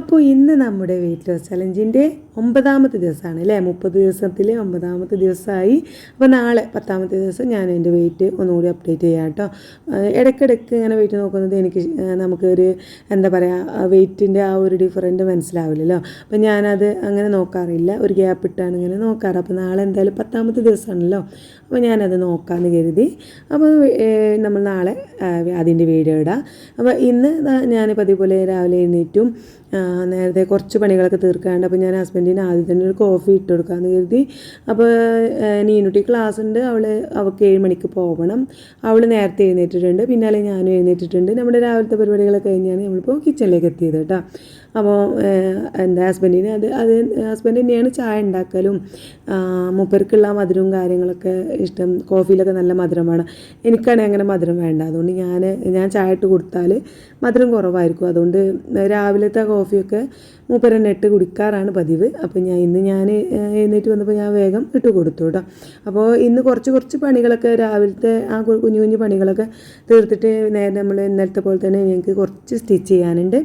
അപ്പോൾ ഇന്ന് നമ്മുടെ വെയിറ്റ് ലോസ് ചലഞ്ചിന്റെ ഒമ്പതാമത്തെ ദിവസമാണ് അല്ലേ? മുപ്പത് ദിവസത്തിലെ ഒമ്പതാമത്തെ ദിവസമായി. അപ്പോൾ നാളെ പത്താമത്തെ ദിവസം ഞാൻ എന്റെ വെയിറ്റ് ഒന്നുകൂടി അപ്ഡേറ്റ് ചെയ്യാം കേട്ടോ. ഇടയ്ക്കിടയ്ക്ക് ഇങ്ങനെ വെയിറ്റ് നോക്കുന്നത് എനിക്ക് നമുക്കൊരു എന്താ പറയുക വെയിറ്റിന്റെ ആ ഒരു ഡിഫറന്റ് മനസ്സിലാവില്ലല്ലോ. അപ്പോൾ ഞാനത് അങ്ങനെ നോക്കാറില്ല. ഒരു ഗ്യാപ്പ് ഇട്ടാണ് ഇങ്ങനെ നോക്കാറ്. അപ്പോൾ നാളെ എന്തായാലും പത്താമത്തെ ദിവസമാണല്ലോ. അപ്പോൾ ഞാനത് നോക്കാമെന്ന് കരുതി. അപ്പോൾ നമ്മൾ നാളെ അതിന്റെ വീഡിയോ ഇടാം. അപ്പോൾ ഇന്ന് ഞാൻ പതിപോലെ പോലെ രാവിലെ എഴുന്നേറ്റും നേരത്തെ കുറച്ച് പണികളൊക്കെ തീർക്കാണ്ട് അപ്പോൾ ഞാൻ ഹസ്ബൻഡിന് ആദ്യം തന്നെ ഒരു കോഫി ഇട്ട് കൊടുക്കാമെന്ന് കരുതി. അപ്പോൾ നീനുട്ടി ക്ലാസ് ഉണ്ട്. അവൾ അവൾക്ക് ഏഴ് മണിക്ക് പോകണം അവൾ നേരത്തെ എഴുന്നേറ്റിട്ടുണ്ട്. പിന്നാലെ ഞാനും എഴുന്നേറ്റിട്ടുണ്ട്. നമ്മുടെ രാവിലത്തെ പരിപാടികളൊക്കെ കഴിഞ്ഞാണ് നമ്മളിപ്പോൾ കിച്ചണിലേക്ക് എത്തിയത് കേട്ടോ. അപ്പോൾ എന്റെ ഹസ്ബൻഡിന് അത് അത് ഹസ്ബൻഡ് തന്നെയാണ് ചായ ഉണ്ടാക്കലും. മൂപ്പർക്കുള്ള മധുരവും കാര്യങ്ങളൊക്കെ ഇഷ്ടം. കോഫിയിലൊക്കെ നല്ല മധുരമാണ്. എനിക്കാണെങ്കിൽ അങ്ങനെ മധുരം വേണ്ട. അതുകൊണ്ട് ഞാൻ ഞാൻ ചായ ഇട്ട് കൊടുത്താൽ മധുരം കുറവായിരിക്കും. അതുകൊണ്ട് രാവിലത്തെ കോഫിയൊക്കെ മൂപ്പര തന്നെ ഇട്ട് കുടിക്കാറാണ് പതിവ്. അപ്പോൾ ഞാൻ ഇന്ന് ഞാൻ എഴുന്നേറ്റ് വന്നപ്പോൾ ഞാൻ വേഗം ഇട്ട് കൊടുത്തു കേട്ടോ. അപ്പോൾ ഇന്ന് കുറച്ച് കുറച്ച് പണികളൊക്കെ രാവിലത്തെ ആ കുഞ്ഞു കുഞ്ഞു പണികളൊക്കെ തീർത്തിട്ട് നേരെ നമ്മൾ ഇന്നലത്തെ പോലെ തന്നെ ഞങ്ങൾക്ക് കുറച്ച് സ്റ്റിച്ച് ചെയ്യാനുണ്ട്.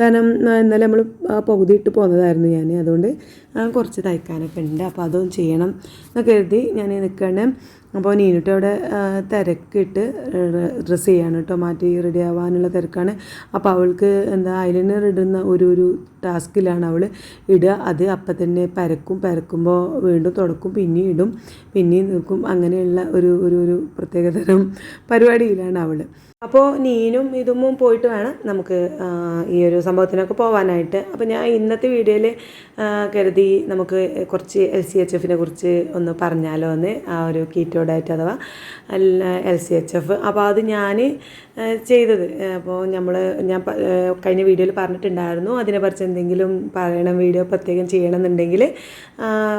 കാരണം ഇന്നലെ നമ്മൾ പകുതി ഇട്ട് പോകുന്നതായിരുന്നു ഞാൻ അതുകൊണ്ട് കുറച്ച് തയ്ക്കാനൊക്കെ ഉണ്ട്. അപ്പോൾ അതൊന്നും ചെയ്യണം എന്നൊക്കെ കരുതി ഞാൻ നിൽക്കണം അപ്പോൾ നീനിട്ട് അവിടെ തിരക്കിട്ട് ഡ്രസ്സ് ചെയ്യാണ് കേട്ടോ മാറ്റി റെഡി ആവാനുള്ള തിരക്കാണ്. അപ്പോൾ അവൾക്ക് എന്താ ഐലൈനർ ഇടുന്ന ഒരു ഒരു ടാസ്കിലാണ് അവൾ ഇടുക അത് അപ്പം തന്നെ പരക്കും പരക്കുമ്പോൾ വീണ്ടും തുടക്കും പിന്നെയും ഇടും പിന്നെയും നിൽക്കും. അങ്ങനെയുള്ള ഒരു ഒരു ഒരു പ്രത്യേകതരം പരിപാടിയിലാണ് അവൾ അപ്പോൾ നീനും ഇതുമ്മും പോയിട്ട് വേണം നമുക്ക് ഈ ഒരു സംഭവത്തിനൊക്കെ പോകാനായിട്ട് അപ്പോൾ ഞാൻ ഇന്നത്തെ വീഡിയോയിൽ കരുതി നമുക്ക് കുറച്ച് എൽ സി എച്ച് എഫിനെ കുറിച്ച് ഒന്ന് പറഞ്ഞാലോ എന്ന് ആ ഒരു കീറ്റോഡായിട്ട് അഥവാ എൽ സി എച്ച് എഫ്. അപ്പോൾ അത് ഞാൻ ചെയ്തത്. അപ്പോൾ നമ്മൾ ഞാൻ കഴിഞ്ഞ വീഡിയോയിൽ പറഞ്ഞിട്ടുണ്ടായിരുന്നു. അതിനെക്കുറിച്ച് എന്തെങ്കിലും പറയണം വീഡിയോ പ്രത്യേകം ചെയ്യണമെന്നുണ്ടെങ്കിൽ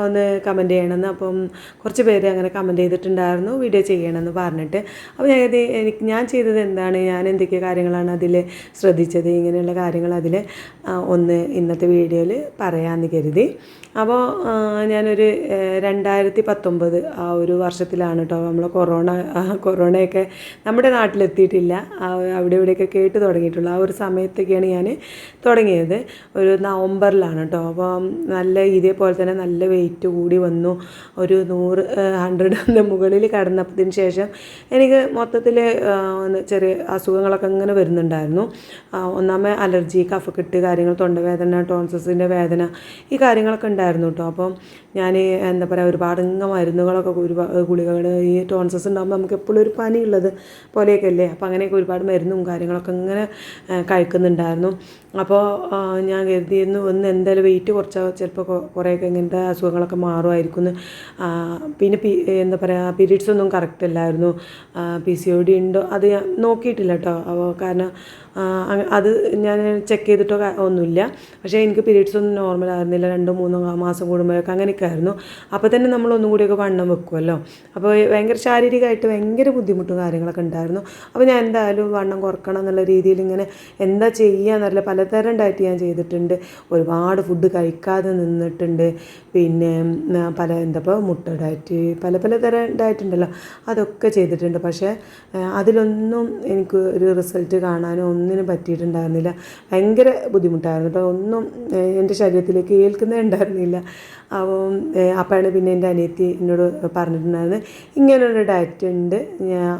ഒന്ന് കമന്റ് ചെയ്യണമെന്ന്. അപ്പം കുറച്ച് പേര് അങ്ങനെ കമന്റ് ചെയ്തിട്ടുണ്ടായിരുന്നു വീഡിയോ ചെയ്യണമെന്ന് പറഞ്ഞിട്ട്. അപ്പോൾ ഞാൻ എനിക്ക് ഞാൻ ചെയ്തത് എന്താണ്? ഞാൻ എന്തൊക്കെ കാര്യങ്ങളാണ് അതിൽ ശ്രദ്ധിച്ചത്? ഇങ്ങനെയുള്ള കാര്യങ്ങൾ അതിൽ ഒന്ന് ഇന്നത്തെ വീഡിയോയിൽ പറയാമെന്ന് കരുതി. അപ്പോൾ ഞാനൊരു രണ്ടായിരത്തി പത്തൊമ്പത് ആ ഒരു വർഷത്തിലാണ് കേട്ടോ നമ്മൾ കൊറോണ കൊറോണയൊക്കെ നമ്മുടെ നാട്ടിലെത്തിയിട്ടില്ല. അവിടെ ഇവിടെയൊക്കെ കേട്ട് തുടങ്ങിയിട്ടുള്ളൂ. ആ ഒരു സമയത്തൊക്കെയാണ് ഞാൻ തുടങ്ങിയത്. ഒരു നവംബറിലാണ് കേട്ടോ. അപ്പം നല്ല ഇതേപോലെ തന്നെ നല്ല വെയിറ്റ് കൂടി വന്നു. ഒരു നൂറ് ഹൺഡ്രഡിന്റെ മുകളിൽ കടന്നതിന് ശേഷം എനിക്ക് മൊത്തത്തിൽ ചെറിയ അസുഖങ്ങളൊക്കെ ഇങ്ങനെ വരുന്നുണ്ടായിരുന്നു. ഒന്നാമേ അലർജി കഫക്കെട്ട് കാര്യങ്ങൾ തൊണ്ടവേദന ടോൺസസിന്റെ വേദന ഈ കാര്യങ്ങളൊക്കെ ഉണ്ടായിരുന്നു കേട്ടോ. അപ്പം ഞാൻ എന്താ പറയുക ഒരുപാട് ഇങ്ങനെ മരുന്നുകളൊക്കെ ഒരുപാട് ഗുളികകൾ ഈ ടോൺസസ് ഉണ്ടാകുമ്പോൾ നമുക്ക് എപ്പോഴും ഒരു പനിയുള്ളത് പോലെയൊക്കെ അല്ലേ? അപ്പോൾ അങ്ങനെയൊക്കെ ഒരുപാട് മരുന്നും കാര്യങ്ങളൊക്കെ ഇങ്ങനെ കഴിക്കുന്നുണ്ടായിരുന്നു. അപ്പോൾ ഞാൻ കരുതിയിരുന്നു ഒന്ന് എന്തായാലും വെയിറ്റ് കുറച്ചാൽ ചിലപ്പോൾ കുറേയൊക്കെ ഇങ്ങനത്തെ അസുഖങ്ങളൊക്കെ മാറുമായിരിക്കും. പിന്നെ പി എന്താ പറയുക പീരീഡ്സ് ഒന്നും കറക്റ്റ് അല്ലായിരുന്നു. പി സി ഒ ഡി ഉണ്ടോ? അത് ഞാൻ നോക്കിയിട്ടില്ല കേട്ടോ. അപ്പോൾ കാരണം അത് ഞാൻ ചെക്ക് ചെയ്തിട്ടോ ഒന്നുമില്ല. പക്ഷേ എനിക്ക് പീരീഡ്സ് ഒന്നും നോർമൽ ആയിരുന്നില്ല. രണ്ടോ മൂന്നോ മാസം കൂടുമ്പോഴൊക്കെ അങ്ങനെയൊക്കെ ആയിരുന്നു. അപ്പോൾ തന്നെ നമ്മൾ ഒന്നും കൂടിയൊക്കെ വണ്ണം വെക്കുമല്ലോ അപ്പോൾ ഭയങ്കര ശാരീരികമായിട്ട് ഭയങ്കര ബുദ്ധിമുട്ടും കാര്യങ്ങളൊക്കെ ഉണ്ടായിരുന്നു. അപ്പോൾ ഞാൻ എന്തായാലും വണ്ണം കുറക്കണം എന്നുള്ള രീതിയിൽ ഇങ്ങനെ എന്താ ചെയ്യാന്നറിയില്ല പലതരം ഡയറ്റ് ഞാൻ ചെയ്തിട്ടുണ്ട്. ഒരുപാട് ഫുഡ് കഴിക്കാതെ നിന്നിട്ടുണ്ട്. പിന്നെ പല എന്താ ഇപ്പോൾ മുട്ട ഡയറ്റ് പല പലതരം ഡയറ്റ് ഉണ്ടല്ലോ. അതൊക്കെ ചെയ്തിട്ടുണ്ട്. പക്ഷേ അതിലൊന്നും എനിക്ക് ഒരു റിസൾട്ട് കാണാനോ ഒന്നിനും പറ്റിയിട്ടുണ്ടായിരുന്നില്ല. ഭയങ്കര ബുദ്ധിമുട്ടായിരുന്നു കേട്ടോ. ഒന്നും എന്റെ ശരീരത്തിലേക്ക് ഏൽക്കുന്നേ ഉണ്ടായിരുന്നില്ല. അപ്പോഴാണ് പിന്നെ എന്റെ അനിയത്തി എന്നോട് പറഞ്ഞിട്ടുണ്ടായിരുന്നത്. ഇങ്ങനൊരു ഡയറ്റ് ഉണ്ട്.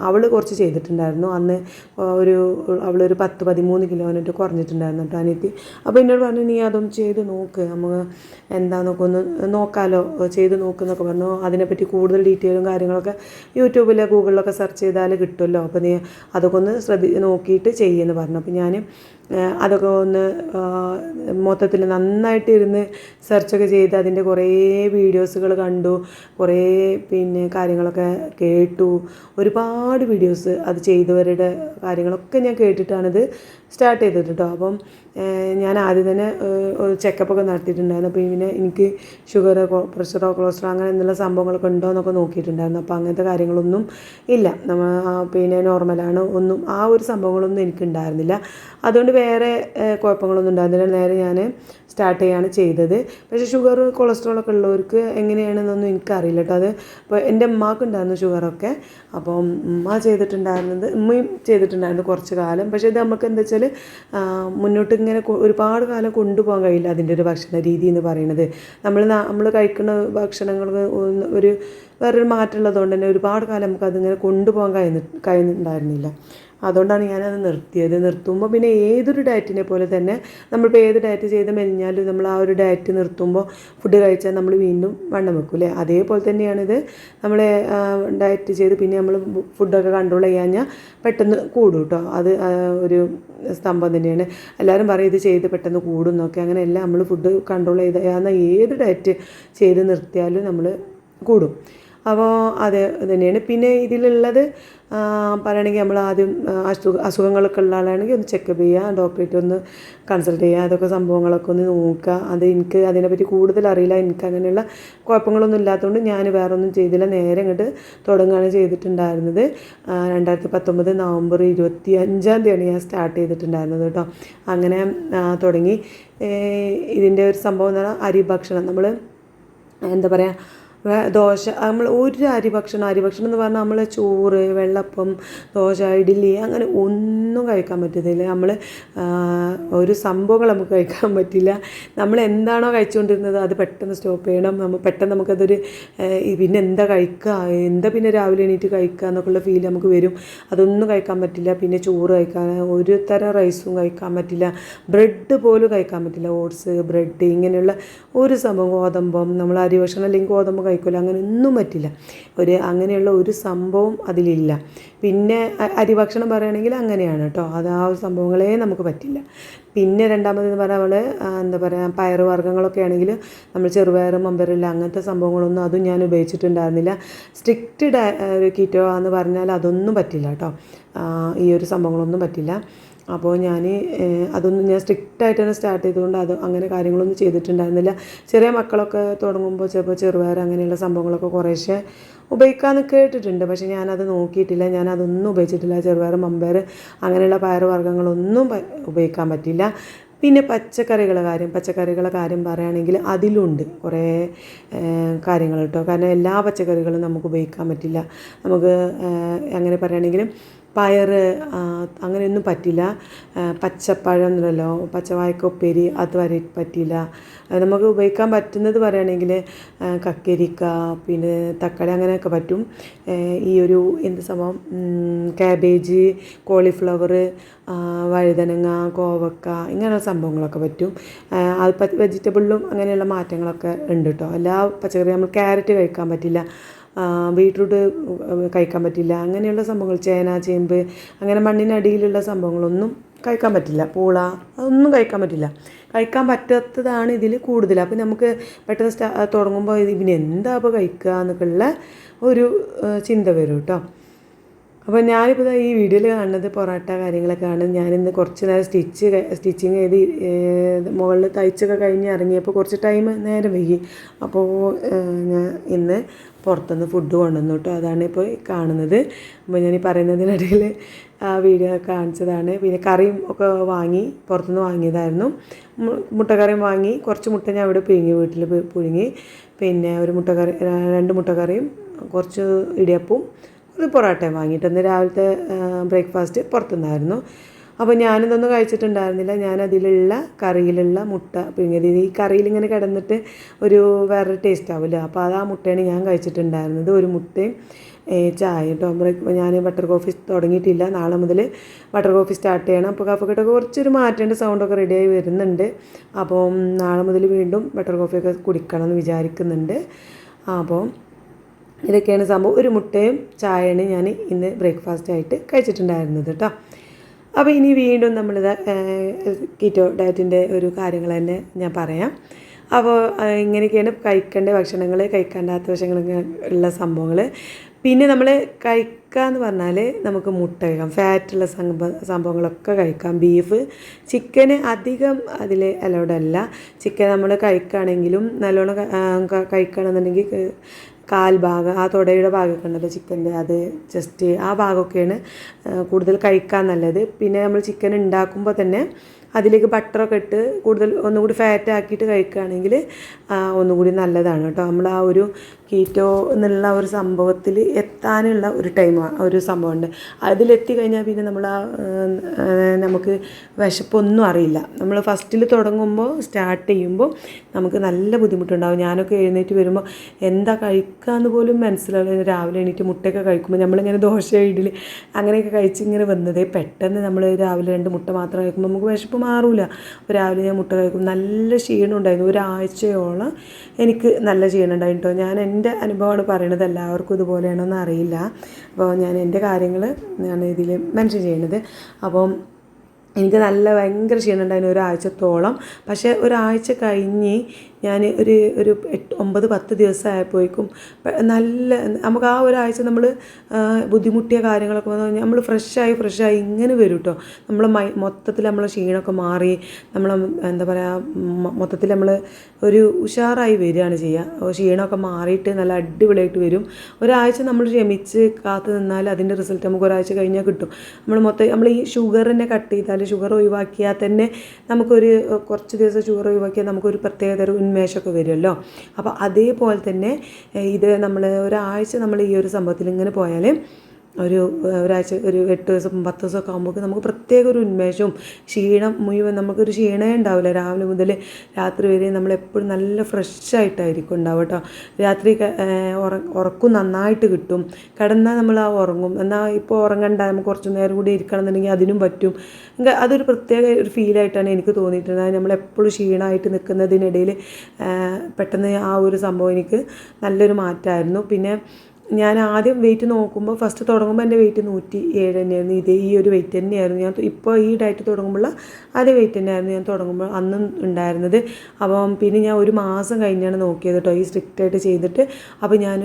അവൾ കുറച്ച് ചെയ്തിട്ടുണ്ടായിരുന്നു. അന്ന് ഒരു അവളൊരു പത്ത് പതിമൂന്ന് കിലോമീറ്റർ കുറഞ്ഞിട്ടുണ്ടായിരുന്നു കേട്ടോ അനിയത്തി. അപ്പോൾ എന്നോട് പറഞ്ഞു നീ അതൊന്ന് ചെയ്ത് നോക്ക്. നമുക്ക് എന്താ ഒന്ന് നോക്കാലോ. ചെയ്ത് നോക്കുന്നൊക്കെ പറഞ്ഞു. അതിനെപ്പറ്റി കൂടുതൽ ഡീറ്റെയിലും കാര്യങ്ങളൊക്കെ യൂട്യൂബിൽ ഗൂഗിളിലൊക്കെ സെർച്ച് ചെയ്താൽ കിട്ടുമല്ലോ അപ്പോൾ നീ അതൊക്കെ ഒന്ന് ശ്രദ്ധി നോക്കിയിട്ട് ചെയ്യുമെന്ന് പറഞ്ഞു. അപ്പോൾ ഞാൻ അതൊക്കെ ഒന്ന് മൊത്തത്തിൽ നന്നായിട്ട് ഇരുന്ന് സെർച്ചൊക്കെ ചെയ്ത് അതിന്റെ കുറേ വീഡിയോസുകൾ കണ്ടു കുറേ പിന്നെ കാര്യങ്ങളൊക്കെ കേട്ടു. ഒരുപാട് വീഡിയോസ് അത് ചെയ്തവരുടെ കാര്യങ്ങളൊക്കെ ഞാൻ കേട്ടിട്ടാണിത് സ്റ്റാർട്ട് ചെയ്തത് കേട്ടോ അപ്പം ഞാൻ ആദ്യം തന്നെ ഒരു ചെക്കപ്പൊക്കെ നടത്തിയിട്ടുണ്ടായിരുന്നു. അപ്പോൾ പിന്നെ എനിക്ക് ഷുഗർ പ്രഷറോ കൊളസ്ട്രോൾ അങ്ങനെ എന്നുള്ള സംഭവങ്ങളൊക്കെ ഉണ്ടോ എന്നൊക്കെ നോക്കിയിട്ടുണ്ടായിരുന്നു. അപ്പോൾ അങ്ങനത്തെ കാര്യങ്ങളൊന്നും ഇല്ല. നമ്മൾ പിന്നെ നോർമലാണ് ഒന്നും ആ ഒരു സംഭവങ്ങളൊന്നും എനിക്കുണ്ടായിരുന്നില്ല. അതുകൊണ്ട് വേറെ കുഴപ്പങ്ങളൊന്നും ഉണ്ടായിരുന്നില്ല. നേരെ ഞാൻ സ്റ്റാർട്ട് ചെയ്യാണ് ചെയ്തത്. പക്ഷേ ഷുഗർ കൊളസ്ട്രോൾ ഒക്കെ ഉള്ളവർക്ക് എങ്ങനെയാണെന്നൊന്നും എനിക്കറിയില്ല കേട്ടോ. അത് ഇപ്പോൾ എന്റെ ഉമ്മാക്കുണ്ടായിരുന്നു ഷുഗറൊക്കെ അപ്പം ഉമ്മ ചെയ്തിട്ടുണ്ടായിരുന്നത് ഉമ്മയും ചെയ്തിട്ടുണ്ടായിരുന്നു കുറച്ച് കാലം. പക്ഷേ ഇത് നമുക്ക് എന്താ വെച്ചാൽ മുന്നോട്ട് ഇങ്ങനെ ഒരുപാട് കാലം കൊണ്ടുപോകാൻ കഴിയില്ല അതിന്റെ ഒരു ഭക്ഷണ രീതി എന്ന് പറയുന്നത്. നമ്മൾ നമ്മൾ കഴിക്കുന്ന ഭക്ഷണങ്ങൾ ഒരു വേറൊരു മാറ്റമുള്ളതുകൊണ്ട് തന്നെ ഒരുപാട് കാലം നമുക്ക് അതിങ്ങനെ കൊണ്ടുപോകാൻ കഴിയുന്നു കഴിയുന്നുണ്ടായിരുന്നില്ല. അതുകൊണ്ടാണ് ഞാനത് നിർത്തിയത്. നിർത്തുമ്പോൾ പിന്നെ ഏതൊരു ഡയറ്റിനെ പോലെ തന്നെ നമ്മളിപ്പോൾ ഏത് ഡയറ്റ് ചെയ്ത് മെലിഞ്ഞാലും നമ്മൾ ആ ഒരു ഡയറ്റ് നിർത്തുമ്പോൾ ഫുഡ് കഴിച്ചാൽ നമ്മൾ വീണ്ടും വണ്ണം വെക്കും അല്ലേ? അതേപോലെ തന്നെയാണിത്. നമ്മൾ ഡയറ്റ് ചെയ്ത് പിന്നെ നമ്മൾ ഫുഡൊക്കെ കൺട്രോൾ ചെയ്യാഞ്ഞാൽ പെട്ടെന്ന് കൂടും കേട്ടോ അത് ഒരു സ്തംഭം തന്നെയാണ്. എല്ലാവരും പറയും ഇത് ചെയ്ത് പെട്ടെന്ന് കൂടും എന്നൊക്കെ. അങ്ങനെയല്ല നമ്മൾ ഫുഡ് കൺട്രോൾ ചെയ്ത് ഏത് ഡയറ്റ് ചെയ്ത് നിർത്തിയാലും നമ്മൾ കൂടും. അപ്പോൾ അത് തന്നെയാണ്. പിന്നെ ഇതിലുള്ളത് പറയുകയാണെങ്കിൽ നമ്മൾ ആദ്യം അസുഖ അസുഖങ്ങളൊക്കെ ഉള്ള ആളാണെങ്കിൽ ഒന്ന് ചെക്കപ്പ് ചെയ്യുക ഡോക്ടറേറ്റ് ഒന്ന് കൺസൾട്ട് ചെയ്യുക അതൊക്കെ സംഭവങ്ങളൊക്കെ ഒന്ന് നോക്കുക. അത് എനിക്ക് അതിനെപ്പറ്റി കൂടുതൽ അറിയില്ല. എനിക്ക് അങ്ങനെയുള്ള കുഴപ്പങ്ങളൊന്നും ഇല്ലാത്തതുകൊണ്ട് ഞാൻ വേറെ ഒന്നും ചെയ്തില്ല. നേരെ ഇങ്ങോട്ട് തുടങ്ങുകയാണ് ചെയ്തിട്ടുണ്ടായിരുന്നത്. രണ്ടായിരത്തി പത്തൊമ്പത് നവംബർ ഇരുപത്തി അഞ്ചാം തീയതിയാണ് ഞാൻ സ്റ്റാർട്ട് ചെയ്തിട്ടുണ്ടായിരുന്നത് കേട്ടോ. അങ്ങനെ തുടങ്ങി. ഇതിന്റെ ഒരു സംഭവം എന്ന് പറഞ്ഞാൽ അരി ഭക്ഷണം നമ്മൾ എന്താ പറയുക ദോശ നമ്മൾ ഒരു അരി ഭക്ഷണം അരി ഭക്ഷണം എന്ന് പറഞ്ഞാൽ നമ്മൾ ചോറ് വെള്ളപ്പം ദോശ ഇഡ്ഡലി അങ്ങനെ ഒന്നും കഴിക്കാൻ പറ്റത്തില്ല. നമ്മൾ ഒരു സംഭവങ്ങൾ നമുക്ക് കഴിക്കാൻ പറ്റില്ല. നമ്മൾ എന്താണോ കഴിച്ചുകൊണ്ടിരുന്നത് അത് പെട്ടെന്ന് സ്റ്റോപ്പ് ചെയ്യണം. നമ്മൾ പെട്ടെന്ന് നമുക്കതൊരു പിന്നെ എന്താ കഴിക്കുക? എന്താ പിന്നെ രാവിലെ എണീറ്റ് കഴിക്കുക എന്നൊക്കെയുള്ള ഫീൽ നമുക്ക് വരും. അതൊന്നും കഴിക്കാൻ പറ്റില്ല. പിന്നെ ചോറ് കഴിക്കാൻ ഒരു തരം റൈസും കഴിക്കാൻ പറ്റില്ല. ബ്രെഡ് പോലും കഴിക്കാൻ പറ്റില്ല. ഓട്സ് ബ്രെഡ് ഇങ്ങനെയുള്ള ഒരു സംഭവം ഗോതമ്പം നമ്മൾ അരി ഭക്ഷണം അല്ലെങ്കിൽ ഗോതമ്പ് കഴിക്കില്ല അങ്ങനെ ഒന്നും പറ്റില്ല. ഒരു അങ്ങനെയുള്ള ഒരു സംഭവം അതിലില്ല. പിന്നെ അരിഭക്ഷണം അരി ഭക്ഷണം പറയുകയാണെങ്കിൽ അങ്ങനെയാണ് കേട്ടോ. അത് ആ സംഭവങ്ങളെ നമുക്ക് പറ്റില്ല. പിന്നെ രണ്ടാമതെന്ന് പറഞ്ഞാൽ നമ്മൾ എന്താ പറയുക പയറ് വർഗങ്ങളൊക്കെ ആണെങ്കിൽ നമ്മൾ ചെറുപയർ മമ്പരില്ല അങ്ങനത്തെ സംഭവങ്ങളൊന്നും അതും ഞാൻ ഉപയോഗിച്ചിട്ടുണ്ടായിരുന്നില്ല. സ്ട്രിക്റ്റ് ഒരു കീറ്റോ എന്ന് പറഞ്ഞാൽ അതൊന്നും പറ്റില്ല കേട്ടോ. ഈ ഒരു സംഭവങ്ങളൊന്നും പറ്റില്ല. അപ്പോൾ ഞാൻ അതൊന്നും ഞാൻ സ്ട്രിക്റ്റായിട്ട് തന്നെ സ്റ്റാർട്ട് ചെയ്തുകൊണ്ട് അത് അങ്ങനെ കാര്യങ്ങളൊന്നും ചെയ്തിട്ടുണ്ടായിരുന്നില്ല. ചെറിയ മക്കളൊക്കെ തുടങ്ങുമ്പോൾ ചിലപ്പോൾ ചെറുപയർ അങ്ങനെയുള്ള സംഭവങ്ങളൊക്കെ കുറേശ്ശെ ഉപയോഗിക്കാമെന്ന് കേട്ടിട്ടുണ്ട്. പക്ഷേ ഞാനത് നോക്കിയിട്ടില്ല. ഞാൻ അതൊന്നും ഉപയോഗിച്ചിട്ടില്ല. ചെറുപയർ മമ്പയർ അങ്ങനെയുള്ള പയർ വർഗങ്ങളൊന്നും പ- ഉപയോഗിക്കാൻ പറ്റില്ല. പിന്നെ പച്ചക്കറികളുടെ കാര്യം പച്ചക്കറികളുടെ കാര്യം പറയുകയാണെങ്കിൽ അതിലുണ്ട് കുറേ കാര്യങ്ങൾ കേട്ടോ. കാരണം എല്ലാ പച്ചക്കറികളും നമുക്ക് ഉപയോഗിക്കാൻ പറ്റില്ല. നമുക്ക് അങ്ങനെ പറയുകയാണെങ്കിൽ പയർ അങ്ങനെയൊന്നും പറ്റില്ല. പച്ചപ്പഴം എന്നല്ലോ പച്ചവായ്ക്ക ഉപ്പേരി അത് വരെ പറ്റില്ല നമുക്ക് ഉപയോഗിക്കാൻ പറ്റുന്നത് പറയുകയാണെങ്കിൽ കക്കരിക്ക പിന്നെ തക്കാളി അങ്ങനെയൊക്കെ പറ്റും. ഈ ഒരു എന്ത് സംഭവം? കാബേജ് കോളിഫ്ലവർ വഴുതനങ്ങ കോവക്ക ഇങ്ങനെയുള്ള സംഭവങ്ങളൊക്കെ പറ്റും. അത് വെജിറ്റബിളിലും അങ്ങനെയുള്ള മാറ്റങ്ങളൊക്കെ ഉണ്ട് കേട്ടോ എല്ലാ പച്ചക്കറി നമ്മൾ ക്യാരറ്റ് കഴിക്കാൻ പറ്റില്ല. ബീട്രൂട്ട് കഴിക്കാൻ പറ്റില്ല. അങ്ങനെയുള്ള സംഭവങ്ങൾ ചേന ചേമ്പ് അങ്ങനെ മണ്ണിനടിയിലുള്ള സംഭവങ്ങളൊന്നും കഴിക്കാൻ പറ്റില്ല. പൂള അതൊന്നും കഴിക്കാൻ പറ്റില്ല. കഴിക്കാൻ പറ്റാത്തതാണ് ഇതിൽ കൂടുതൽ. അപ്പോൾ നമുക്ക് പെട്ടെന്ന് തുടങ്ങുമ്പോൾ എന്താ അപ്പോൾ കഴിക്കുക എന്നൊക്കെയുള്ള ഒരു ചിന്ത വരും കേട്ടോ. അപ്പോൾ ഞാനിപ്പോൾ ഈ വീഡിയോയിൽ കാണുന്നത് പൊറോട്ട കാര്യങ്ങളൊക്കെ ആണ്. ഞാനിന്ന് കുറച്ച് നേരം സ്റ്റിച്ച് സ്റ്റിച്ചിങ് ചെയ്ത് മുകളിൽ തയ്ച്ചൊക്കെ കഴിഞ്ഞ് ഇറങ്ങിയപ്പോൾ കുറച്ച് ടൈം നേരം വൈകി. അപ്പോൾ ഞാൻ ഇന്ന് പുറത്തുനിന്ന് ഫുഡ് കൊണ്ടുവന്നു കേട്ടോ. അതാണ് ഇപ്പോൾ കാണുന്നത്. അപ്പോൾ ഞാൻ ഈ പറയുന്നതിനിടയിൽ ആ വീഡിയോ കാണിച്ചതാണ്. പിന്നെ കറിയും ഒക്കെ വാങ്ങി പുറത്തുനിന്ന് വാങ്ങിയതായിരുന്നു. മുട്ടക്കറിയും വാങ്ങി. കുറച്ച് മുട്ട ഞാൻ ഇവിടെ പുഴുങ്ങി വീട്ടിൽ പുഴുങ്ങി. പിന്നെ ഒരു മുട്ടക്കറി രണ്ട് മുട്ടക്കറിയും കുറച്ച് ഇടിയപ്പവും ഒരു പൊറോട്ടയും വാങ്ങിയിട്ട് ഇന്ന് രാവിലത്തെ ബ്രേക്ക്ഫാസ്റ്റ് പുറത്തുനിന്നായിരുന്നു. അപ്പോൾ ഞാനിതൊന്നും കഴിച്ചിട്ടുണ്ടായിരുന്നില്ല. ഞാനതിലുള്ള കറിയിലുള്ള മുട്ട പിഴിഞ്ഞത് ഈ കറിയിൽ ഇങ്ങനെ കിടന്നിട്ട് ഒരു വേറൊരു ടേസ്റ്റ് ആവില്ല അപ്പോൾ അത് ആ മുട്ടയാണ് ഞാൻ കഴിച്ചിട്ടുണ്ടായിരുന്നത്. ഒരു മുട്ടയും ചായ കേട്ടോ ബ്രേക്ക് ഞാൻ ബട്ടർ കോഫി തുടങ്ങിയിട്ടില്ല. നാളെ മുതൽ ബട്ടർ കോഫി സ്റ്റാർട്ട് ചെയ്യണം. അപ്പോൾ കഫക്കെട്ടൊക്കെ കുറച്ചൊരു മാറ്റേണ്ട സൗണ്ടൊക്കെ റെഡിയായി വരുന്നുണ്ട്. അപ്പോൾ നാളെ മുതൽ വീണ്ടും ബട്ടർ കോഫിയൊക്കെ കുടിക്കണം എന്ന് വിചാരിക്കുന്നുണ്ട്. അപ്പോൾ ഇതൊക്കെയാണ് സംഭവം. ഒരു മുട്ടയും ചായയാണ് ഞാൻ ഇന്ന് ബ്രേക്ക്ഫാസ്റ്റ് ആയിട്ട് കഴിച്ചിട്ടുണ്ടായിരുന്നത് കേട്ടോ അപ്പോൾ ഇനി വീണ്ടും നമ്മളിത് കീറ്റോ ഡയറ്റിന്റെ ഒരു കാര്യങ്ങൾ തന്നെ ഞാൻ പറയാം. അപ്പോൾ ഇങ്ങനെയൊക്കെയാണ് കഴിക്കേണ്ട ഭക്ഷണങ്ങൾ കഴിക്കേണ്ടാത്ത ഭക്ഷണങ്ങൾ ഉള്ള സംഭവങ്ങൾ. പിന്നെ നമ്മൾ കഴിക്കുക എന്ന് പറഞ്ഞാൽ നമുക്ക് മുട്ട കഴിക്കാം. ഫാറ്റുള്ള സംഭവ സംഭവങ്ങളൊക്കെ കഴിക്കാം. ബീഫ് ചിക്കന് അധികം അതിൽ അലൗഡ് അല്ല. ചിക്കൻ നമ്മൾ കഴിക്കുകയാണെങ്കിലും നല്ലോണം കഴിക്കുകയാണെന്നുണ്ടെങ്കിൽ ക- കാൽ ഭാഗം ആ തുടയുടെ ഭാഗമൊക്കെ ഉണ്ടല്ലോ ചിക്കന്റെ അത് ജസ്റ്റ് ആ ഭാഗമൊക്കെയാണ് കൂടുതൽ കഴിക്കാൻ നല്ലത്. പിന്നെ നമ്മൾ ചിക്കൻ ഉണ്ടാക്കുമ്പോൾ തന്നെ അതിലേക്ക് ബട്ടറൊക്കെ ഇട്ട് കൂടുതൽ ഒന്നുകൂടി ഫാറ്റ് ആക്കിയിട്ട് കഴിക്കുകയാണെങ്കിൽ ഒന്നുകൂടി നല്ലതാണ് കേട്ടോ. നമ്മൾ ആ ഒരു കീറ്റോ എന്നുള്ള ഒരു സംഭവത്തിൽ എത്താനുള്ള ഒരു ടൈം ഒരു സംഭവമുണ്ട്. അതിലെത്തി കഴിഞ്ഞാൽ പിന്നെ നമ്മൾ ആ നമുക്ക് വിശപ്പൊന്നും അറിയില്ല. നമ്മൾ ഫസ്റ്റിൽ തുടങ്ങുമ്പോൾ സ്റ്റാർട്ട് ചെയ്യുമ്പോൾ നമുക്ക് നല്ല ബുദ്ധിമുട്ടുണ്ടാകും ഞാനൊക്കെ എഴുന്നേറ്റ് വരുമ്പോൾ എന്താ കഴിക്കാമെന്ന് പോലും മനസ്സിലാവില്ല. രാവിലെ എണീറ്റ് മുട്ടയൊക്കെ കഴിക്കുമ്പോൾ നമ്മളിങ്ങനെ ദോശ ഇഡ്ഡലി അങ്ങനെയൊക്കെ കഴിച്ചിങ്ങനെ വന്നത്. പെട്ടെന്ന് നമ്മൾ രാവിലെ രണ്ട് മുട്ട മാത്രം കഴിക്കുമ്പോൾ നമുക്ക് വിശപ്പ് മാറൂല. രാവിലെ ഞാൻ മുട്ട കഴിക്കും. നല്ല ക്ഷീണം ഉണ്ടായിരുന്നു. ഒരാഴ്ചയോളം എനിക്ക് നല്ല ക്ഷീണം ഉണ്ടായിരുന്നു ഞാൻ എന്റെ അനുഭവമാണ് പറയണത്. എല്ലാവർക്കും ഇതുപോലെയാണോ എന്ന് അറിയില്ല. അപ്പോൾ ഞാൻ എന്റെ കാര്യങ്ങൾ ഞാൻ ഇതിൽ മെൻഷൻ ചെയ്യണത്. അപ്പം എനിക്ക് നല്ല ഭയങ്കര ക്ഷീണം ഉണ്ടായിരുന്നു ഒരാഴ്ചത്തോളം. പക്ഷേ ഒരാഴ്ച കഴിഞ്ഞ് ഞാൻ ഒരു ഒരു എട്ട് ഒമ്പത് പത്ത് ദിവസം ആയപ്പോഴേക്കും പെ- നല്ല നമുക്ക് ആ ഒരാഴ്ച നമ്മൾ ബുദ്ധിമുട്ടിയ കാര്യങ്ങളൊക്കെ വന്നു കഴിഞ്ഞാൽ നമ്മൾ ഫ്രഷായി ഫ്രഷായി ഇങ്ങനെ വരും കേട്ടോ നമ്മൾ മൈ മൊത്തത്തിൽ നമ്മളെ ക്ഷീണമൊക്കെ മാറി നമ്മൾ എന്താ പറയുക മൊത്തത്തിൽ നമ്മൾ ഒരു ഉഷാറായി വരികയാണ് ചെയ്യുക. ക്ഷീണമൊക്കെ മാറിയിട്ട് നല്ല അടിപൊളിയായിട്ട് വരും. ഒരാഴ്ച നമ്മൾ ക്ഷമിച്ച് കാത്തു നിന്നാൽ അതിന്റെ റിസൾട്ട് നമുക്ക് ഒരാഴ്ച കഴിഞ്ഞാൽ കിട്ടും. നമ്മൾ മൊത്തം നമ്മൾ ഈ ഷുഗറിനെ കട്ട് ചെയ്താൽ ഷുഗർ ഒഴിവാക്കിയാൽ തന്നെ നമുക്കൊരു കുറച്ച് ദിവസം ഷുഗർ ഒഴിവാക്കിയാൽ നമുക്കൊരു പ്രത്യേക തരം ഉന്മേഷമൊക്കെ വരുമല്ലോ? അപ്പോൾ അതേപോലെ തന്നെ ഇത് നമ്മൾ ഒരാഴ്ച നമ്മൾ ഈ ഒരു സംഭവത്തിൽ ഇങ്ങനെ പോയാൽ ഒരു ഒരാഴ്ച ഒരു എട്ട് ദിവസം പത്ത് ദിവസമൊക്കെ ആകുമ്പോൾ നമുക്ക് പ്രത്യേക ഒരു ഉന്മേഷവും ക്ഷീണം മുഴുവൻ നമുക്കൊരു ക്ഷീണമേ ഉണ്ടാവില്ല. രാവിലെ മുതൽ രാത്രി വരെ നമ്മൾ എപ്പോഴും നല്ല ഫ്രഷായിട്ടായിരിക്കും ഉണ്ടാവുക കേട്ടോ. രാത്രി ഉറക്കും നന്നായിട്ട് കിട്ടും. കിടന്നാൽ നമ്മൾ ആ ഉറങ്ങും. എന്നാൽ ഇപ്പോൾ ഉറങ്ങണ്ട നമുക്ക് കുറച്ച് നേരം കൂടി ഇരിക്കണം എന്നുണ്ടെങ്കിൽ അതിനും പറ്റും. അതൊരു പ്രത്യേക ഒരു ഫീലായിട്ടാണ് എനിക്ക് തോന്നിയിട്ടുള്ളത്. നമ്മളെപ്പോഴും ക്ഷീണമായിട്ട് നിൽക്കുന്നതിനിടയിൽ പെട്ടെന്ന് ആ ഒരു സംഭവം എനിക്ക് നല്ലൊരു മാറ്റമായിരുന്നു. പിന്നെ ഞാൻ ആദ്യം വെയിറ്റ് നോക്കുമ്പോൾ ഫസ്റ്റ് തുടങ്ങുമ്പോൾ എന്റെ വെയിറ്റ് നൂറ്റി ഏഴ് തന്നെയായിരുന്നു. ഇതേ ഈ ഒരു വെയിറ്റ് തന്നെയായിരുന്നു. ഞാൻ ഇപ്പോൾ ഈ ഡയറ്റ് തുടങ്ങുമ്പോൾ അതേ വെയിറ്റ് തന്നെയായിരുന്നു ഞാൻ തുടങ്ങുമ്പോൾ അന്നും ഉണ്ടായിരുന്നത്. അപ്പം പിന്നെ ഞാൻ ഒരു മാസം കഴിഞ്ഞാണ് നോക്കിയത് കേട്ടോ ഈ സ്ട്രിക്റ്റ് ആയിട്ട് ചെയ്തിട്ട് അപ്പോൾ ഞാൻ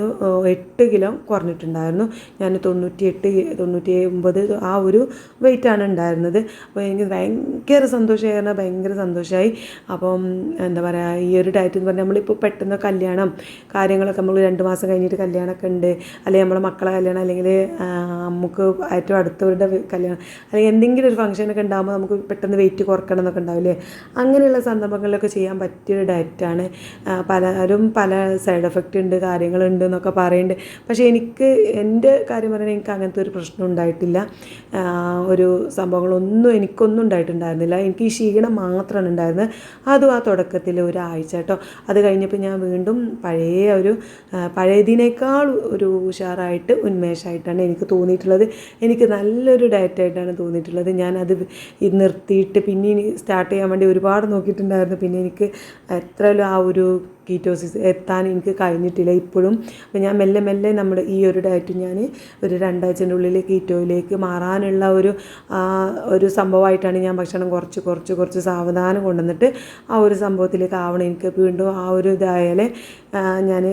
എട്ട് കിലോ കുറഞ്ഞിട്ടുണ്ടായിരുന്നു. ഞാൻ തൊണ്ണൂറ്റി എട്ട് തൊണ്ണൂറ്റി ഒമ്പത് ആ ഒരു വെയിറ്റാണ് ഉണ്ടായിരുന്നത്. അപ്പോൾ എനിക്ക് ഭയങ്കര സന്തോഷമായി. കാരണം ഭയങ്കര സന്തോഷമായി. അപ്പം എന്താ പറയുക ഈ ഒരു ഡയറ്റ് എന്ന് പറഞ്ഞാൽ നമ്മളിപ്പോൾ പെട്ടെന്ന് കല്യാണം കാര്യങ്ങളൊക്കെ നമ്മൾ രണ്ട് മാസം കഴിഞ്ഞിട്ട് കല്യാണമൊക്കെ ഉണ്ട്. അല്ലെങ്കിൽ നമ്മുടെ മക്കളെ കല്യാണം അല്ലെങ്കിൽ നമുക്ക് ഏറ്റവും അടുത്തവരുടെ കല്യാണം അല്ലെങ്കിൽ എന്തെങ്കിലും ഒരു ഫംഗ്ഷനൊക്കെ ഉണ്ടാകുമ്പോൾ നമുക്ക് പെട്ടെന്ന് വെയിറ്റ് കുറക്കണം എന്നൊക്കെ ഉണ്ടാവില്ലേ അങ്ങനെയുള്ള സന്ദർഭങ്ങളിലൊക്കെ ചെയ്യാൻ പറ്റിയൊരു ഡയറ്റാണ് പലരും പല സൈഡ് എഫക്റ്റ് ഉണ്ട് കാര്യങ്ങളുണ്ട് എന്നൊക്കെ പറയുന്നുണ്ട് പക്ഷേ എനിക്ക് എന്റെ കാര്യം പറഞ്ഞാൽ എനിക്ക് അങ്ങനത്തെ ഒരു പ്രശ്നം ഉണ്ടായിട്ടില്ല. ഒരു സംഭവങ്ങളൊന്നും എനിക്കൊന്നും ഉണ്ടായിട്ടുണ്ടായിരുന്നില്ല. എനിക്ക് ഈ ക്ഷീണം മാത്രമാണ് ഉണ്ടായിരുന്നത്. അതും ആ തുടക്കത്തിൽ ഒരാഴ്ച കേട്ടോ. അത് കഴിഞ്ഞപ്പോൾ ഞാൻ വീണ്ടും പഴയ ഒരു പഴയതിനേക്കാൾ ഒരു ഉഷാറായിട്ട് ഉന്മേഷമായിട്ടാണ് എനിക്ക് തോന്നിയിട്ടുള്ളത്. എനിക്ക് നല്ലൊരു ഡയറ്റായിട്ടാണ് തോന്നിയിട്ടുള്ളത്. ഞാനത് നിർത്തിയിട്ട് പിന്നെ സ്റ്റാർട്ട് ചെയ്യാൻ വേണ്ടി ഒരുപാട് നോക്കിയിട്ടുണ്ടായിരുന്നു. പിന്നെ എനിക്ക് എത്രയായാലും ആ ഒരു കീറ്റോസിസ് എത്താൻ എനിക്ക് കഴിഞ്ഞിട്ടില്ല ഇപ്പോഴും. അപ്പോൾ ഞാൻ മെല്ലെ മെല്ലെ നമ്മുടെ ഈ ഒരു ഡയറ്റ് ഞാൻ ഒരു രണ്ടാഴ്ചന്റെ ഉള്ളിൽ കീറ്റോയിലേക്ക് മാറാനുള്ള ഒരു ഒരു സംഭവമായിട്ടാണ് ഞാൻ ഭക്ഷണം കുറച്ച് കുറച്ച് കുറച്ച് സാവധാനം കൊണ്ടുവന്നിട്ട് ആ ഒരു സംഭവത്തിലേക്ക് ആവണം. എനിക്ക് വീണ്ടും ആ ഒരു ഇതായാലേ ഞാൻ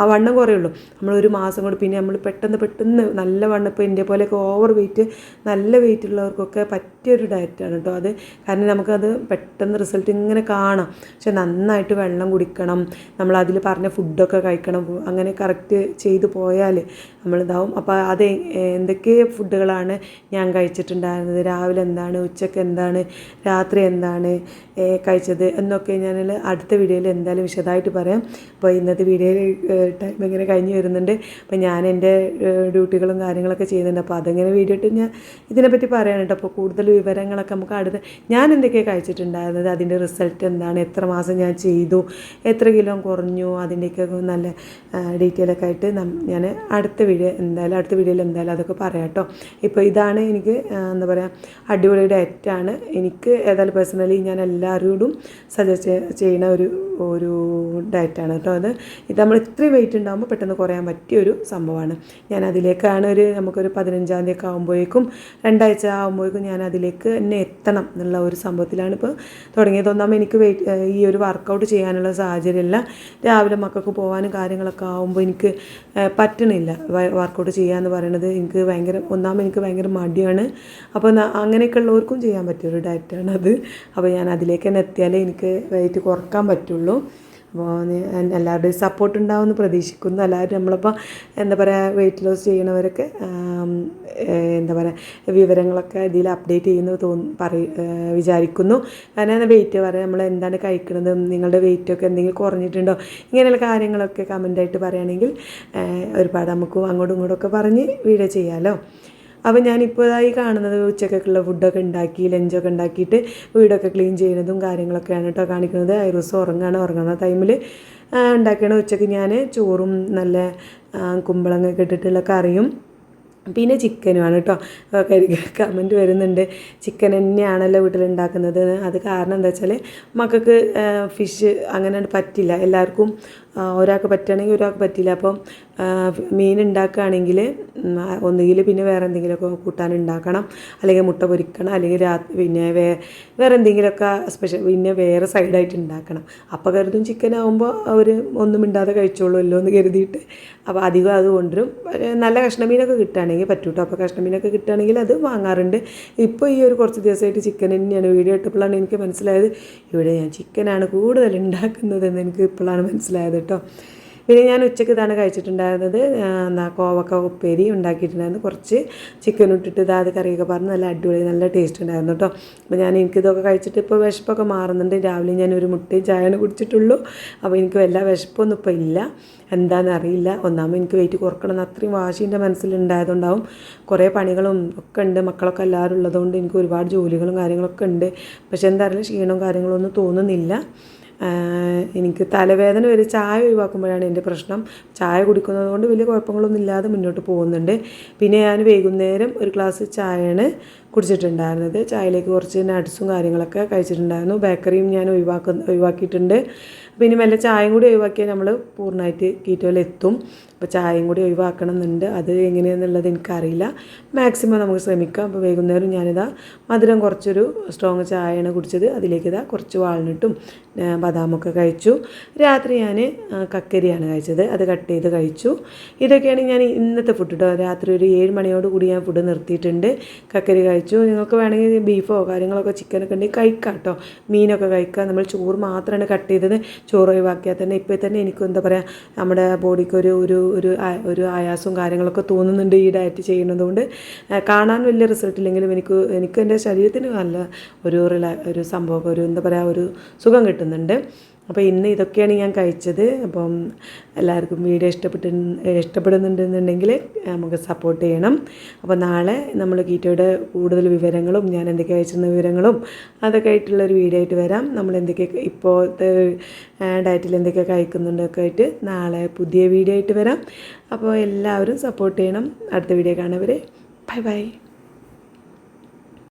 ആ വണ്ണം കുറയുള്ളൂ നമ്മൾ ഒരു മാസം കൊണ്ട് പിന്നെ നമ്മൾ പെട്ടെന്ന് പെട്ടെന്ന് നല്ല വണ്ണം ഇപ്പോൾ എന്റെ പോലെയൊക്കെ ഓവർ വെയിറ്റ് നല്ല വെയിറ്റ് ഉള്ളവർക്കൊക്കെ പറ്റിയൊരു ഡയറ്റാണ് കേട്ടോ അത്. കാരണം നമുക്കത് പെട്ടെന്ന് റിസൾട്ട് ഇങ്ങനെ കാണാം. പക്ഷെ നന്നായിട്ട് വെള്ളം കുടിക്കണം നമ്മൾ അതിൽ പറഞ്ഞ ഫുഡൊക്കെ കഴിക്കണം അങ്ങനെ കറക്റ്റ് ചെയ്തു പോയാൽ നമ്മളിതാവും. അപ്പോൾ അത് എന്തൊക്കെ ഫുഡുകളാണ് ഞാൻ കഴിച്ചിട്ടുണ്ടായിരുന്നത്? രാവിലെ എന്താണ്? ഉച്ചയ്ക്ക് എന്താണ്? രാത്രി എന്താണ് കഴിച്ചത്? എന്നൊക്കെ ഞാൻ അടുത്ത വീഡിയോയിൽ എന്തായാലും വിശദമായിട്ട് പറയാം. അപ്പോൾ ഇന്നത്തെ വീഡിയോയിൽ ടൈം ഇങ്ങനെ കഴിഞ്ഞ് വരുന്നുണ്ട്. അപ്പോൾ ഞാൻ എന്റെ ഡ്യൂട്ടികളും കാര്യങ്ങളൊക്കെ ചെയ്യുന്നുണ്ട്. അപ്പോൾ അതെങ്ങനെ വീഡിയോ ഇട്ട് ഞാൻ ഇതിനെപ്പറ്റി പറയാനുണ്ട്. അപ്പോൾ കൂടുതൽ വിവരങ്ങളൊക്കെ നമുക്ക് അടുത്ത് ഞാൻ എന്തൊക്കെയാണ് കഴിച്ചിട്ടുണ്ടായിരുന്നത്? അതിന്റെ റിസൾട്ട് എന്താണ്? എത്ര മാസം ഞാൻ ചെയ്തു? എത്ര കിലോ കുറഞ്ഞു? അതിന്റെയൊക്കെ നല്ല ഡീറ്റെയിൽ ഒക്കെ ആയിട്ട് ഞാൻ അടുത്ത വീഡിയോ എന്തായാലും അടുത്ത വീഡിയോയിൽ എന്തായാലും അതൊക്കെ പറയാം കേട്ടോ. ഇപ്പോൾ ഇതാണ് എനിക്ക് എന്താ പറയുക അടിപൊളി ഡയറ്റാണ് എനിക്ക് ഏതായാലും പേഴ്സണലി ഞാൻ എല്ലാവരോടും സജസ്റ്റ് ചെയ്യുന്ന ഒരു ഒരു ഡയറ്റാണ് കേട്ടോ അത്. ഇത് നമ്മൾ ഇത്രയും വെയിറ്റ് ഉണ്ടാകുമ്പോൾ പെട്ടെന്ന് കുറയാൻ പറ്റിയ ഒരു സംഭവമാണ്. ഞാൻ അതിലേക്കാണ് ഒരു നമുക്കൊരു പതിനഞ്ചാം തീയതി ഒക്കെ ആകുമ്പോഴേക്കും രണ്ടാഴ്ച ആകുമ്പോഴേക്കും ഞാൻ അതിലേക്ക് എന്നെ എത്തണം എന്നുള്ള ഒരു സംഭവത്തിലാണ് ഇപ്പോൾ തുടങ്ങിയത്. ഒന്നാമത് എനിക്ക് വെയിറ്റ് ഈ ഒരു വർക്കൗട്ട് ചെയ്യാനുള്ള സാഹചര്യമില്ല. രാവിലെ മക്കൾക്ക് പോകാനും കാര്യങ്ങളൊക്കെ ആകുമ്പോൾ എനിക്ക് പറ്റണില്ല. വർക്കൗട്ട് ചെയ്യാന്ന് പറയുന്നത് എനിക്ക് ഭയങ്കര ഒന്നാമത് എനിക്ക് ഭയങ്കര മടിയാണ്. അപ്പോൾ അങ്ങനെയൊക്കെ ഉള്ളവർക്കും ചെയ്യാൻ പറ്റിയൊരു ഡയറ്റാണ് അത്. അപ്പോൾ ഞാൻ അതിലേക്ക് തന്നെ എത്തിയാലേ എനിക്ക് വെയിറ്റ് കുറയ്ക്കാൻ പറ്റുള്ളൂ. അപ്പോൾ എല്ലാവരുടെയും സപ്പോർട്ട് ഉണ്ടാവുമെന്ന് പ്രതീക്ഷിക്കുന്നു. എല്ലാവരും നമ്മളിപ്പോൾ എന്താ പറയുക വെയിറ്റ് ലോസ് ചെയ്യണവരൊക്കെ എന്താ പറയുക വിവരങ്ങളൊക്കെ ഇതിൽ അപ്ഡേറ്റ് ചെയ്യുന്നു തോന്നി പറയ വിചാരിക്കുന്നു. കാരണം വെയിറ്റ് പറയാം നമ്മൾ എന്താണ് കഴിക്കുന്നത് നിങ്ങളുടെ വെയിറ്റൊക്കെ എന്തെങ്കിലും കുറഞ്ഞിട്ടുണ്ടോ ഇങ്ങനെയുള്ള കാര്യങ്ങളൊക്കെ കമന്റായിട്ട് പറയുകയാണെങ്കിൽ ഒരുപാട് നമുക്ക് അങ്ങോട്ടും ഇങ്ങോട്ടും ഒക്കെ പറഞ്ഞ് വീഡിയോ ചെയ്യാമല്ലോ അപ്പോൾ ഞാനിപ്പോൾ ഈ കാണുന്നത് ഉച്ചക്കൊക്കെയുള്ള ഫുഡൊക്കെ ഉണ്ടാക്കി ലഞ്ചൊക്കെ ഉണ്ടാക്കിയിട്ട് വീടൊക്കെ ക്ലീൻ ചെയ്യുന്നതും കാര്യങ്ങളൊക്കെയാണ് കേട്ടോ കാണിക്കുന്നത്. ഐറൂസ് ഉറങ്ങാണ് ഉറങ്ങുന്ന ടൈമിൽ ഉണ്ടാക്കണ ഉച്ചയ്ക്ക് ഞാൻ ചോറും നല്ല കുമ്പളങ്ങൊക്കെ ഇട്ടിട്ടുള്ള കറിയും പിന്നെ ചിക്കനുമാണ് കേട്ടോ. കമന്റ് വരുന്നുണ്ട്. ചിക്കൻ തന്നെയാണല്ലോ വീട്ടിലുണ്ടാക്കുന്നത്. അത് കാരണം എന്താ വെച്ചാൽ മക്കൾക്ക് ഫിഷ് അങ്ങനെ പറ്റില്ല. എല്ലാവർക്കും ഒരാൾക്ക് പറ്റുകയാണെങ്കിൽ ഒരാൾക്ക് പറ്റില്ല. അപ്പം മീൻ ഉണ്ടാക്കുകയാണെങ്കിൽ ഒന്നുകിൽ പിന്നെ വേറെ എന്തെങ്കിലുമൊക്കെ കൂട്ടാൻ ഉണ്ടാക്കണം. അല്ലെങ്കിൽ മുട്ട പൊരിക്കണം. അല്ലെങ്കിൽ പിന്നെ വേ വേറെ എന്തെങ്കിലുമൊക്കെ സ്പെഷ്യൽ പിന്നെ വേറെ സൈഡായിട്ട് ഉണ്ടാക്കണം. അപ്പോൾ കരുതും ചിക്കൻ ആകുമ്പോൾ അവർ ഒന്നും ഇണ്ടാതെ കഴിച്ചോളുമല്ലോ എന്ന് കരുതിയിട്ട്. അപ്പോൾ അധികം അത് കൊണ്ടുവരും. നല്ല കഷ്ണമീനൊക്കെ കിട്ടുകയാണെങ്കിൽ പറ്റും കേട്ടോ അപ്പോൾ കഷ്ണമീനൊക്കെ കിട്ടുകയാണെങ്കിൽ അത് വാങ്ങാറുണ്ട്. ഇപ്പോൾ ഈ ഒരു കുറച്ച് ദിവസമായിട്ട് ചിക്കൻ തന്നെയാണ് വീഡിയോ ഇട്ടപ്പോഴാണ് എനിക്ക് മനസ്സിലായത്. ഇവിടെ ഞാൻ ചിക്കനാണ് കൂടുതൽ ഉണ്ടാക്കുന്നതെന്ന് എനിക്ക് ഇപ്പോഴാണ് മനസ്സിലായത് കേട്ടോ. പിന്നെ ഞാൻ ഉച്ചയ്ക്ക് ഇതാണ് കഴിച്ചിട്ടുണ്ടായിരുന്നത്. എന്താ കോവക്ക ഉപ്പേരി ഉണ്ടാക്കിയിട്ടുണ്ടായിരുന്നു. കുറച്ച് ചിക്കൻ ഇട്ടിട്ട് ഇതാ അത് കറിയൊക്കെ പറഞ്ഞ് നല്ല അടിപൊളി നല്ല ടേസ്റ്റ് ഉണ്ടായിരുന്നു കേട്ടോ. അപ്പോൾ ഞാൻ എനിക്കിതൊക്കെ കഴിച്ചിട്ട് ഇപ്പോൾ വിശപ്പൊക്കെ മാറുന്നുണ്ട്. രാവിലെ ഞാൻ ഒരു മുട്ടയും ചായയാണ് കുടിച്ചിട്ടുള്ളൂ. അപ്പോൾ എനിക്ക് വല്ല വിശപ്പൊന്നും ഇപ്പോൾ ഇല്ല. എന്താണെന്ന് അറിയില്ല. ഒന്നാമത് എനിക്ക് വെയിറ്റ് കുറക്കണം എന്ന് അത്രയും വാശി എന്റെ മനസ്സിലുണ്ടായതുകൊണ്ടാവും. കുറേ പണികളും ഒക്കെ ഉണ്ട്. മക്കളൊക്കെ എല്ലാവരും ഉള്ളതുകൊണ്ട് എനിക്ക് ഒരുപാട് ജോലികളും കാര്യങ്ങളൊക്കെ ഉണ്ട്. പക്ഷേ എന്താ അറിയില്ല. ക്ഷീണവും കാര്യങ്ങളൊന്നും തോന്നുന്നില്ല. എനിക്ക് തലവേദന വരെ ചായ ഒഴിവാക്കുമ്പോഴാണ് എന്റെ പ്രശ്നം. ചായ കുടിക്കുന്നത് കൊണ്ട് വലിയ കുഴപ്പങ്ങളൊന്നും ഇല്ലാതെ മുന്നോട്ട് പോകുന്നുണ്ട്. പിന്നെ ഞാൻ വൈകുന്നേരം ഒരു ഗ്ലാസ് ചായയാണ് കുടിച്ചിട്ടുണ്ടായിരുന്നത്. ചായയിലേക്ക് കുറച്ച് നട്ട്സും കാര്യങ്ങളൊക്കെ കഴിച്ചിട്ടുണ്ടായിരുന്നു. ബേക്കറിയും ഞാൻ ഒഴിവാക്കുന്ന ഒഴിവാക്കിയിട്ടുണ്ട്. പിന്നെ മെല്ലെ ചായയും കൂടി ഒഴിവാക്കിയാൽ നമ്മൾ പൂർണമായിട്ട് കീറ്റോയിലെത്തും അപ്പോൾ ചായയും കൂടി ഒഴിവാക്കണം എന്നുണ്ട് അത് എങ്ങനെയാണെന്നുള്ളത് എനിക്കറിയില്ല. മാക്സിമം നമുക്ക് ശ്രമിക്കാം. അപ്പോൾ വൈകുന്നേരം ഞാനിതാ മധുരം കുറച്ചൊരു സ്ട്രോങ് ചായയാണ് കുടിച്ചത്. അതിലേക്ക് ഇതാ കുറച്ച് വാൾനട്ടും ആ, ബദാമൊക്കെ കഴിച്ചു. രാത്രി ഞാൻ കക്കരിയാണ് കഴിച്ചത്. അത് കട്ട് ചെയ്ത് കഴിച്ചു. ഇതൊക്കെയാണ് ഞാൻ ഇന്നത്തെ ഫുഡ് കേട്ടോ രാത്രി ഒരു ഏഴ് മണിയോട് കൂടി ഞാൻ ഫുഡ് നിർത്തിയിട്ടുണ്ട്. കക്കരി കഴിച്ചു. നിങ്ങൾക്ക് വേണമെങ്കിൽ ബീഫോ കാര്യങ്ങളൊക്കെ ചിക്കനൊക്കെ ഉണ്ടെങ്കിൽ കഴിക്കാം കേട്ടോ മീനൊക്കെ കഴിക്കാം. നമ്മൾ ചോറ് മാത്രമാണ് കട്ട് ചെയ്തത്. ചോറ് ഒഴിവാക്കിയാൽ തന്നെ ഇപ്പോൾ തന്നെ എനിക്ക് എന്താ പറയുക നമ്മുടെ ബോഡിക്ക് ഒരു ഒരു ഒരു ഒരു ആയാസവും കാര്യങ്ങളൊക്കെ തോന്നുന്നുണ്ട് ഈ ഡയറ്റ് ചെയ്യുന്നതുകൊണ്ട്. കാണാൻ വലിയ റിസൾട്ട് ഇല്ലെങ്കിലും എനിക്ക് എനിക്ക് എന്റെ ശരീരത്തിന് നല്ല ഒരു റിലാ ഒരു സംഭവം ഒരു എന്താ പറയുക ഒരു സുഖം കിട്ടുന്നുണ്ട്. അപ്പോൾ ഇന്ന് ഇതൊക്കെയാണ് ഞാൻ കഴിച്ചത്. അപ്പം എല്ലാവർക്കും വീഡിയോ ഇഷ്ടപ്പെട്ട് ഇഷ്ടപ്പെടുന്നുണ്ടെന്നുണ്ടെങ്കിൽ നമുക്ക് സപ്പോർട്ട് ചെയ്യണം. അപ്പോൾ നാളെ നമ്മൾ കീറ്റോയുടെ കൂടുതൽ വിവരങ്ങളും ഞാൻ എന്തൊക്കെ കഴിച്ചിരുന്ന വിവരങ്ങളും അതൊക്കെ ആയിട്ടുള്ളൊരു വീഡിയോ ആയിട്ട് വരാം. നമ്മൾ എന്തൊക്കെ ഇപ്പോഴത്തെ ഡയറ്റിൽ എന്തൊക്കെ കഴിക്കുന്നുണ്ടൊക്കെ ആയിട്ട് നാളെ പുതിയ വീഡിയോ ആയിട്ട് വരാം. അപ്പോൾ എല്ലാവരും സപ്പോർട്ട് ചെയ്യണം. അടുത്ത വീഡിയോ കാണുന്നവരെ ബൈ ബൈ